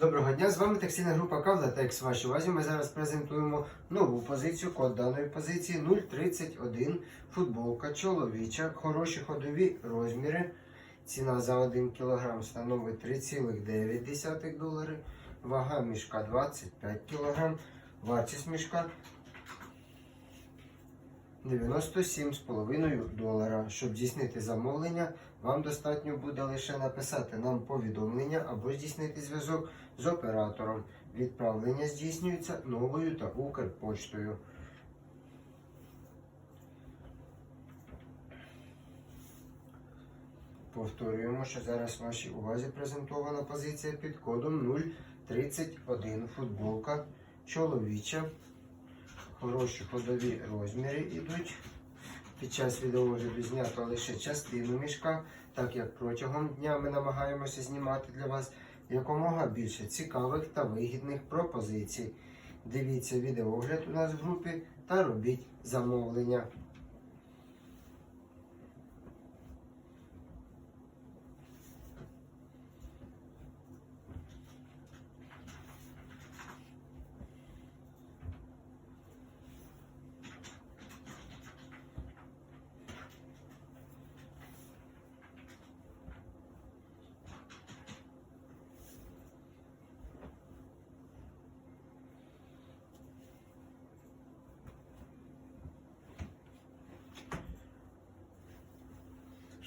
Доброго дня, з вами таксійна група Кавлатекс. Вашій увазі ми зараз презентуємо нову позицію. Код даної позиції 031 футболка чоловіча, хороші ходові розміри. Ціна за 1 кг становить 3,9 долари. Вага мішка 25 кг. Вартість мішка 97,5 долара. Щоб здійснити замовлення, вам достатньо буде лише написати нам повідомлення або здійснити зв'язок з оператором. Відправлення здійснюється новою та Укрпоштою. Повторюємо, що зараз вашій увазі презентована позиція під кодом 031 футболка чоловіча. Хороші ходові розміри йдуть. Під час відеогляду знято лише частину мішка, так як протягом дня ми намагаємося знімати для вас якомога більше цікавих та вигідних пропозицій. Дивіться відеогляд у нас в групі та робіть замовлення.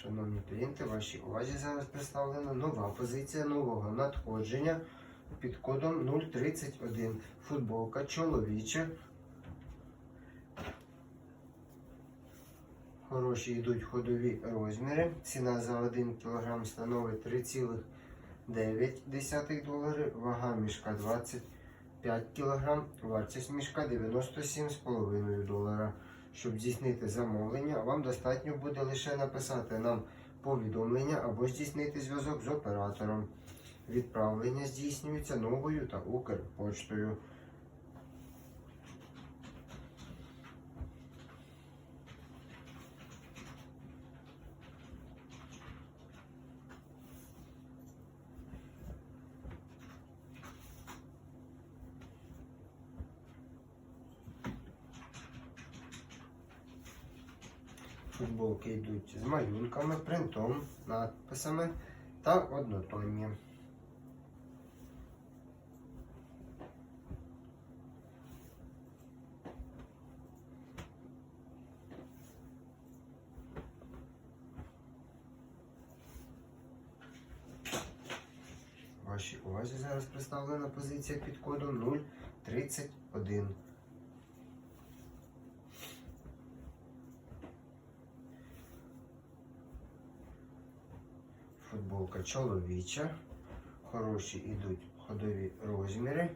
Шановні клієнти, вашій увазі зараз представлена нова позиція нового надходження під кодом 031. Футболка чоловіча. Хороші йдуть ходові розміри. Ціна за 1 кг становить 3,9 долари. Вага мішка 25 кг. Вартість мішка 97,5 долара. Щоб здійснити замовлення, вам достатньо буде лише написати нам повідомлення або здійснити зв'язок з оператором. Відправлення здійснюється новою та Укрпоштою. Футболки йдуть з малюнками, принтом, надписами та однотонні. Вашій увазі зараз представлена позиція під кодом 031. Футболка чоловіча. Хороші йдуть ходові розміри.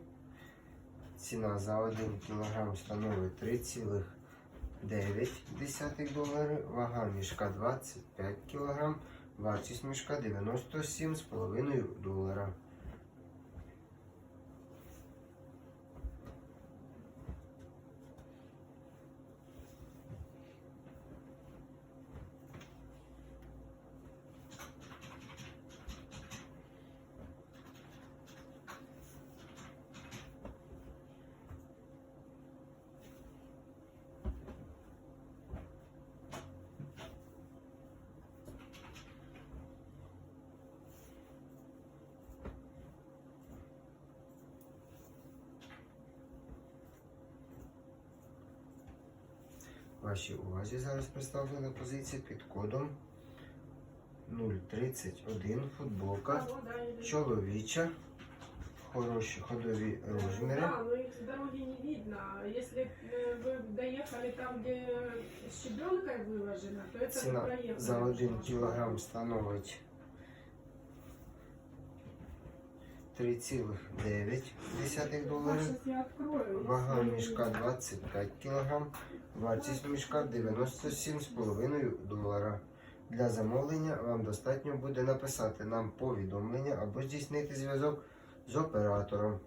Ціна за 1 кг становить 3,9 долари. Вага мішка 25 кг. Вартість мішка 97,5 долара. Вашій увазі зараз представлена позиція під кодом 031 футболка чоловіча. Хороші ходові розміри. Да, но их с дороги не видно. Если э, вы доехали там, где щебенкой выложено, то это вы Ціна проехали. за 1 кг становить 3,9 доларів. Вага мішка 25 кг. Вартість мішка 97,5 долара. Для замовлення вам достатньо буде написати нам повідомлення або здійснити зв'язок з оператором.